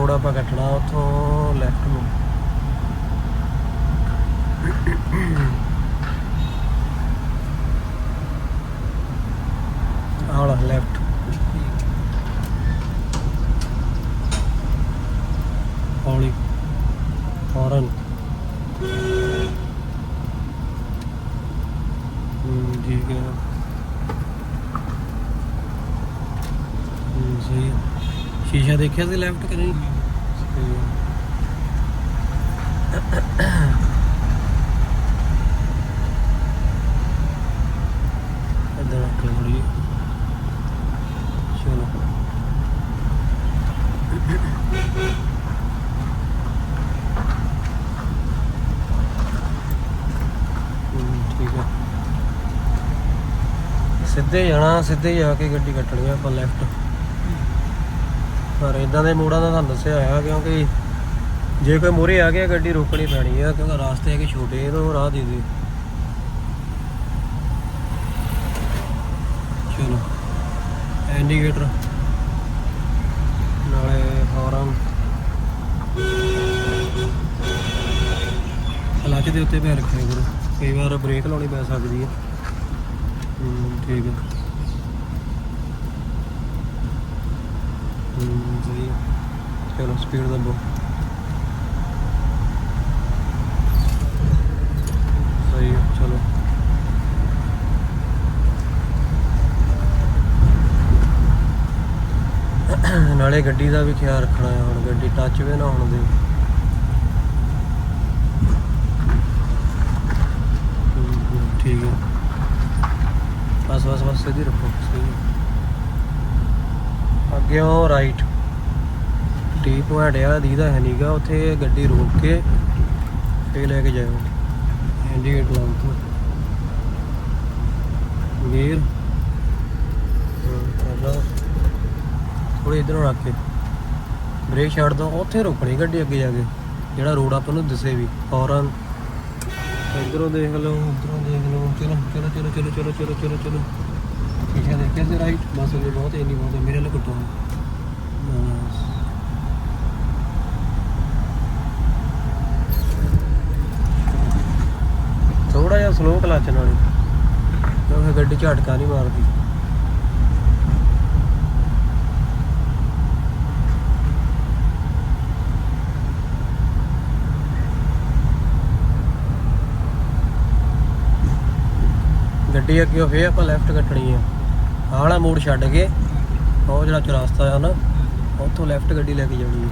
ਮੋੜ ਆਪਾਂ ਕੱਟਣਾ ਉੱਥੋਂ ਲੈਫਟ ਨੂੰ। ਆਲਾ ਲੈਫਟ ਹੌਲੀ। ਹੌਰਨ ਠੀਕ ਹੈ ਸਹੀ ਹੈ ਸ਼ੀਸ਼ਾ ਦੇਖਿਆ ਸੀ ਲੈਫਟ ਕਿ ਨਹੀਂ ਸਹੀ ਹੈ। ਚਲੋ। ਠੀਕ ਹੈ ਸਿੱਧੇ ਜਾਣਾ, ਸਿੱਧੇ ਜਾ ਕੇ ਗੱਡੀ ਕੱਟਣੀ ਆਪਾਂ ਲੈਫਟ। ਪਰ ਇਦਾਂ ਦੇ ਮੋੜਾਂ ਦਾ ਤੁਹਾਨੂੰ ਦੱਸਿਆ ਹੋਇਆ ਕਿਉਂਕਿ ਜੇ ਕੋਈ ਮੋਰੇ ਆ ਗਿਆ, ਗੱਡੀ ਰੋਕਣੀ ਪੈਣੀ ਆ, ਕਿਉਂਕਿ ਰਾਸਤੇ ਹੈਗੇ ਛੋਟੇ, ਇਹਨੂੰ ਰਾਹ ਦੇ ਦੇ ਚਲੋ ਇੰਡੀਕੇਟਰ ਨਾਲੇ ਹੌਰਨ। ਕਲੱਚ ਦੇ ਉੱਤੇ ਪੈਰ ਰੱਖਿਆ ਕਰੋ, ਕਈ ਵਾਰ ਬ੍ਰੇਕ ਲਾਉਣੀ ਪੈ ਸਕਦੀ ਹੈ, ਠੀਕ ਹੈ ਸਹੀ ਹੈ ਚਲੋ ਸਪੀਡ ਦੱਬੋ। ਸਹੀ ਹੈ, ਚਲੋ। ਨਾਲੇ ਗੱਡੀ ਦਾ ਵੀ ਖਿਆਲ ਰੱਖਣਾ ਹੈ ਹੁਣ, ਗੱਡੀ ਟੱਚ ਵੀ ਨਾ ਹੋਣ ਦੇ। ਠੀਕ ਹੈ। ਬਸ ਬਸ ਬਸ ਸਿੱਧੀ ਰੱਖੋ। ਸਹੀ ਹੈ। ਅੱਗੇ ਉਹ ਰਾਈਟ ਟੀ ਪੁਆਇੰਟ ਆ ਦੀਦਾ ਹੈ ਨਹੀਂਗਾ ਉੱਥੇ ਗੱਡੀ ਰੋਕ ਕੇ ਫੇਰ ਲੈ ਕੇ ਜਾਇਓ। ਇੰਡੀਕੇਟ ਲਾਉਂ ਤੋਂ ਗੇਅਰ ਹਾਂ ਥੋੜੀ ਇਧਰੋਂ ਰੱਖ ਕੇ। ਬ੍ਰੇਕ ਛੱਡ ਦੋ, ਉੱਥੇ ਰੋਕਣੀ ਗੱਡੀ ਅੱਗੇ ਜਾ ਕੇ, ਜਿਹੜਾ ਰੋਡ ਆਪਾਂ ਨੂੰ ਦਿਸੇ ਵੀ, ਫੌਰਨ। ਇਧਰੋਂ ਦੇਖ ਲਓ, ਉਧਰੋਂ ਦੇਖ ਲਓ। ਚਲੋ ਚਲੋ ਚਲੋ ਚਲੋ ਚਲੋ ਚਲੋ ਚਲੋ। ਚਲੋ ਦੇਖਿਆ ਸੀ ਰਾਈਟ ਬਸ ਇਹ ਬਹੁਤ ਇੰਨੀ ਬਹੁਤ ਹੈ, ਮੇਰੇ ਲਈ ਕੁੱਟੋ ਥੋੜਾ ਜਿਹਾ ਸਲੋ ਕਲਚ ਨਾਲ। ਕਿਉਂਕਿ ਗੱਡੀ ਝਟਕਾ ਨਹੀਂ ਮਾਰਦੀ। ਗੱਡੀ ਅੱਗੇ ਫੇਰ ਆਪਾਂ ਲੈਫਟ ਕੱਟਣੀ ਆ। ਆਹ ਵਾਲਾ ਮੋੜ ਛੱਡ ਕੇ ਉਹ ਜਿਹੜਾ ਚੁਰਾਸਤਾ ਆ ਨਾ ਉੱਥੋਂ ਲੈਫਟ ਗੱਡੀ ਲੈ ਕੇ ਜਾਣੀ ਹੈ।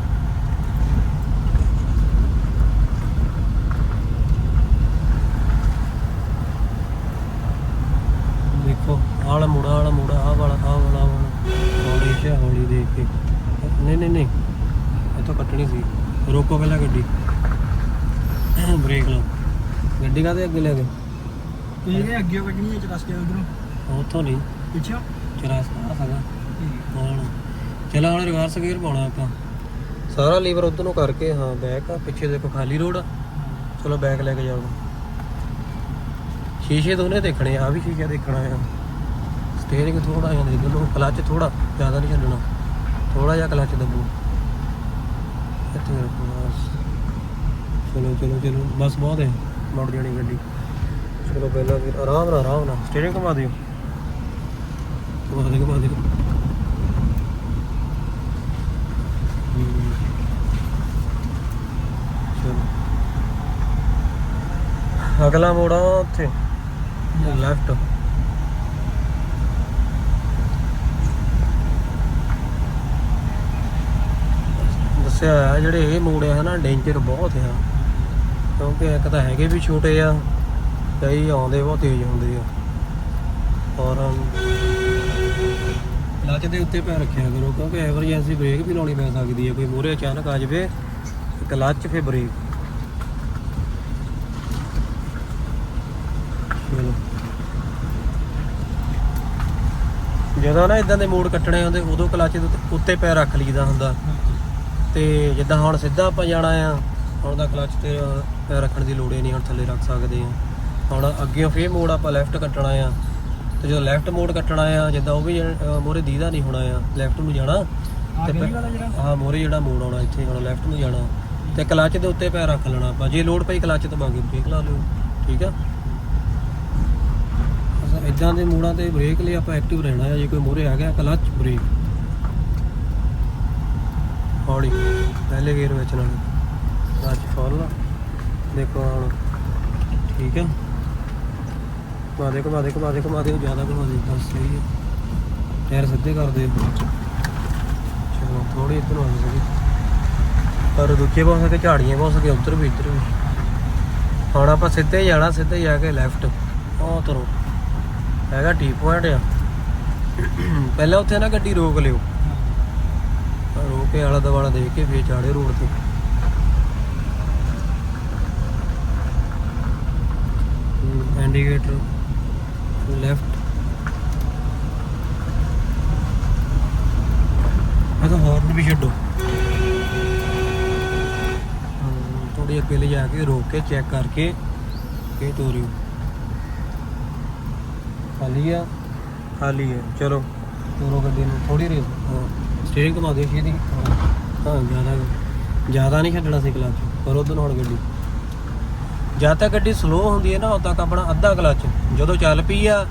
ਦੇਖੋ ਆਹ ਵਾਲਾ ਮੋੜਾ ਵਾਲਾ ਮੋੜਾ ਆਹ ਵਾਲਾ ਆਹ ਵਾਲਾ ਹੌਲੀ ਸ਼ਾ ਹੌਲੀ ਦੇਖ ਕੇ। ਨਹੀਂ ਨਹੀਂ ਨਹੀਂ। ਇਹ ਤਾਂ ਕੱਟਣੀ ਸੀ। ਰੋਕੋ ਪਹਿਲਾਂ ਗੱਡੀ। ਬ੍ਰੇਕ ਲਾਓ। ਗੱਡੀ ਕਾਹਦੇ ਅੱਗੇ ਲੈ ਗਏ? ਇਹ ਅੱਗੇ ਕੱਢਣੀ ਹੈ ਚਰਸਕੇ ਉਧਰੋਂ। ਉੱਥੋਂ ਨਹੀਂ। ਪਿੱਛੇ ਚੁਰਾਸਤਾ ਆ ਸਕਦਾ ਹੁਣ ਚਲੋ ਹੁਣ ਰਿਵਰਸ ਗੇਅਰ ਪਾਉਣਾ ਆਪਾਂ। ਸਾਰਾ ਲੀਵਰ ਉਧਰ ਨੂੰ ਕਰਕੇ ਹਾਂ ਬੈਕ ਆ। ਪਿੱਛੇ ਦੇਖੋ ਖਾਲੀ ਰੋਡ ਆ। ਚਲੋ ਬੈਕ ਲੈ ਕੇ ਜਾਓ। ਸ਼ੀਸ਼ੇ ਦੋਨੇ ਦੇਖਣੇ ਆ ਆਹ ਵੀ ਸ਼ੀਸ਼ਾ ਦੇਖਣਾ ਆ। ਸਟੀਅਰਿੰਗ ਥੋੜਾ ਜਿਹਾ ਦੇਖ ਲਓ ਕਲੱਚ ਥੋੜਾ ਜ਼ਿਆਦਾ ਨਹੀਂ ਛੱਡਣਾ ਥੋੜਾ ਜਿਹਾ ਕਲੱਚ ਦੱਬੋ। ਇੱਥੇ ਰੱਖੋ ਬਸ। ਚਲੋ ਚਲੋ ਚਲੋ। ਬਸ ਬਹੁਤ ਹੈ ਮੁੜ ਜਾਣੀ ਗੱਡੀ। ਚਲੋ ਪਹਿਲਾਂ ਫਿਰ ਆਰਾਮ ਨਾਲ ਆਰਾਮ ਨਾਲ। ਸਟੀਅਰਿੰਗ ਘੁਮਾ ਦਿਓ। ਅਗਲਾ ਮੋੜ ਉੱਥੇ। ਲੈਫਟ ਦੱਸਿਆ ਹੋਇਆ ਜਿਹੜੇ ਇਹ ਮੋੜ ਆ ਨਾ ਡੇਂਜਰ ਬਹੁਤ ਆ। ਕਿਉਂਕਿ ਇੱਕ ਤਾਂ ਹੈਗੇ ਵੀ ਛੋਟੇ ਆ ਕਈ ਆਉਂਦੇ ਬਹੁਤ ਤੇਜ਼ ਹੁੰਦੇ ਆ। ਔਰ ਕਲੱਚ ਦੇ ਉੱਤੇ ਪੈਰ ਰੱਖਿਆ ਕਰੋ, ਕਿਉਂਕਿ ਐਮਰਜੈਂਸੀ ਬ੍ਰੇਕ ਵੀ ਲਾਉਣੀ ਪੈ ਸਕਦੀ ਹੈ, ਕੋਈ ਮੂਹਰੇ ਅਚਾਨਕ ਆ ਜਾਵੇ ਕਲੱਚ ਫੇ ਬ੍ਰੇਕ ਜਦੋਂ ਨਾ ਇਦਾਂ ਦੇ ਮੋੜ ਕੱਟਣੇ ਹੁੰਦੇ, ਉਦੋਂ ਕਲਚ ਦੇ ਉੱਤੇ- ਪੈਰ ਰੱਖ ਲਈਦਾ ਹੁੰਦਾ। ਤੇ ਜਿੱਦਾਂ ਹੁਣ ਸਿੱਧਾ ਆਪਾਂ ਜਾਣਾ ਆ, ਹੁਣ ਦਾ ਕਲਚ ਤੇ ਪੈਰ ਰੱਖਣ ਦੀ ਲੋੜ ਹੀ ਨਹੀਂ, ਹੁਣ ਥੱਲੇ ਰੱਖ ਸਕਦੇ ਆ। ਹੁਣ ਅੱਗੇ ਫੇਰ ਮੋੜ ਆਪਾਂ ਲੈਫਟ ਕੱਟਣਾ ਆ। ਤੇ ਜਦੋਂ ਲੈਫਟ ਮੋੜ ਕੱਟਣਾ ਆ ਜਿੱਦਾਂ ਉਹ ਵੀ ਮੋਰੇ ਦੀਦਾ ਨਹੀਂ ਹੋਣਾ ਆ ਲੈਫਟ ਨੂੰ ਜਾਣਾ। ਤੇ ਹਾਂ ਮੋਰੇ ਜਿਹੜਾ ਮੋੜ ਆਉਣਾ ਇੱਥੇ ਹੁਣ ਲੈਫਟ ਨੂੰ ਜਾਣਾ। ਤੇ ਕਲੱਚ ਦੇ ਉੱਤੇ ਪੈਰ ਰੱਖ ਲੈਣਾ ਆਪਾਂ। ਜੇ ਲੋਡ ਪਈ ਕਲੱਚ ਦਬਾਂਗੇ ਬ੍ਰੇਕ ਲਾ ਲਿਓ ਠੀਕ ਆ? ਅਸਾਂ ਇਦਾਂ ਦੇ ਮੋੜਾਂ ਤੇ ਬ੍ਰੇਕ ਲਈ ਆਪਾਂ ਐਕਟਿਵ ਰਹਿਣਾ ਹੈ ਜੇ ਕੋਈ ਮੋਰੇ ਆ ਗਿਆ ਕਲੱਚ ਬ੍ਰੇਕ ਹੌਲੀ ਪਹਿਲੇ ਗੇਅਰ ਵਿੱਚ ਨਾਲ। ਕਲੱਚ ਫੋਲ ਦੇਖੋ ਹੁਣ ਠੀਕ ਆ? ਘੁਮਾ ਦੇ ਘੁਮਾ ਦੇ ਘੁਮਾ ਦੇ ਘੁਮਾ ਦੇ ਜ਼ਿਆਦਾ ਘੁਮਾ ਦੇ, ਬਸ ਸਹੀ ਹੈ। ਟਾਇਰ ਸਿੱਧੇ ਕਰ ਦੇ। ਚਲੋ ਥੋੜੀ ਇੱਧਰ ਨੂੰ ਆ ਪਰ ਦੂਜੇ ਪਾਸੇ ਤੇ ਝਾੜੀਆਂ ਬਹੁਤ ਸਕੇ ਉੱਧਰ ਵੀ, ਇੱਧਰ ਵੀ। ਹੁਣ ਆਪਾਂ ਸਿੱਧੇ ਜਾਣਾ, ਸਿੱਧੇ ਜਾ ਕੇ ਲੈਫਟ ਉਹ ਤਰੋ ਹੈਗਾ ਟੀ ਪੁਆਇੰਟ ਆ। ਪਹਿਲਾਂ ਉੱਥੇ ਨਾ ਗੱਡੀ ਰੋਕ ਲਿਓ। ਰੋਕ ਕੇ ਆਲਾ ਦਵਾਲਾ ਦੇਖ ਕੇ ਫੇਰ ਚਾੜੇ ਰੋਡ ਤੇ। ਇੰਡੀਕੇਟਰ ਲੈਫਟ ਇਹ ਤਾਂ ਹਾਰਨ ਵੀ ਛੱਡੋ। ਥੋੜੀ ਅੱਗੇ ਲੈ ਜਾ ਕੇ ਰੋਕ ਕੇ ਚੈੱਕ ਕਰਕੇ ਫੇਰ ਤੋਰਿਓ। ਖਾਲੀ ਆ? ਖਾਲੀ ਹੈ ਚਲੋ। ਤੋਰੋ ਗੱਡੀ ਨੂੰ ਥੋੜੀ ਰੇਸ ਸਟੀਅਰਿੰਗ ਘੁਮਾ ਦਿਓ ਛੇਤੀ। ਹਾਂ ਹਾਂ, ਜ਼ਿਆਦਾ ਜ਼ਿਆਦਾ ਨਹੀਂ ਛੱਡਣਾ ਸੀ ਕਲੱਚ ਪਰ ਉਧਰ ਹੁਣ ਗੱਡੀ। ਜਦ ਤੱਕ ਗੱਡੀ ਸਲੋ ਹੁੰਦੀ ਹੈ ਨਾ ਉਦੋਂ ਤੱਕ ਆਪਣਾ ਅੱਧਾ ਕਲੱਚ ਜਦੋਂ ਚੱਲ ਪਈ ਆ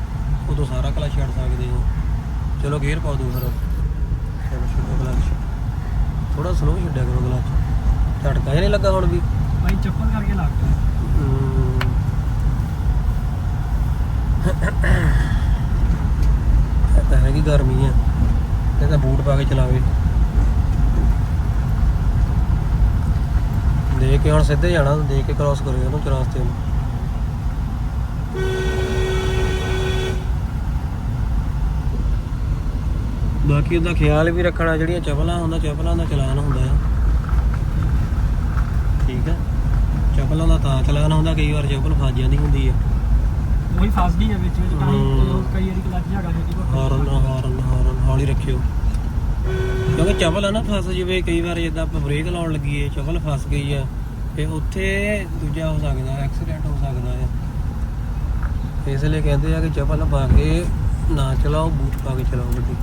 ਉਦੋਂ ਸਾਰਾ ਕਲੱਚ ਛੱਡ ਸਕਦੇ ਹੋ। ਚਲੋ ਗੇਅਰ ਪਾ ਦਿਓ ਫਿਰ। ਚਲੋ ਛੱਡੋ ਕਲੱਚ ਥੋੜਾ ਸਲੋ ਛੱਡਿਆ ਕਰੋ ਕਲੱਚ ਝਟਕਾ ਜਿਹਾ ਨਹੀਂ ਲੱਗਾ ਹੁਣ ਵੀ। ਭਾਈ ਚੱਪਲ ਕਰਕੇ ਲੱਗਦਾ ਤਾਂ ਹੈਗੀ ਗਰਮੀ ਆ। ਇਹ ਤਾਂ ਬੂਟ ਪਾ ਕੇ ਚਲਾਵੇ। ਦੇਖ ਕੇ ਹੁਣ ਸਿੱਧੇ ਜਾਣਾ ਦੇਖ ਕੇ ਕ੍ਰਾਸ ਕਰਿਓ ਉਹਨੂੰ ਚਰਾਸਤੇ ਨੂੰ। ਬਾਕੀ ਉਹਦਾ ਖਿਆਲ ਵੀ ਰੱਖਣਾ ਜਿਹੜੀਆਂ ਚਪਲਾਂ ਹੁੰਦਾ ਚਪਲਾਂ ਦਾ ਚਲਾਨ ਹੁੰਦਾ ਆ। ਠੀਕ ਆ? ਚਪਲਾਂ ਦਾ ਤਾਂ ਚਲਾਨ ਹੁੰਦਾ ਕਈ ਵਾਰ ਚਪਲ ਫਸ ਜਾਂਦੀ ਹੁੰਦੀ ਆ। ਉਹੀ ਫਸ ਗਈ ਹੈ ਵਿੱਚ ਵਿੱਚ ਤਾਂ ਹੀ। ਉਹ ਕਈ ਵਾਰੀ ਹੈਗਾ ਛੇਤੀ ਪਰ ਹਾਰਨ ਹਾਰਨ ਹਾਰਨ ਹੌਲੀ ਰੱਖਿਓ। ਕਿਉਂਕਿ ਚਪਲ ਆ ਨਾ ਫਸ ਜਵੇ ਕਈ ਵਾਰ ਜਿੱਦਾਂ ਆਪਾਂ ਬ੍ਰੇਕ ਲਾਉਣ ਲੱਗੀਏ ਚਪਲ ਫਸ ਗਈ ਆ। ਤੇ ਉੱਥੇ ਦੂਜਾ ਹੋ ਸਕਦਾ ਐਕਸੀਡੈਂਟ ਹੋ ਸਕਦਾ ਹੈ ਇਸ ਲਈ ਕਹਿੰਦੇ ਆ ਕਿ ਚੱਪਲ ਪਾ ਕੇ ਨਾ ਚਲਾਓ, ਬੂਟ ਪਾ ਕੇ ਚਲਾਓ ਗੱਡੀ।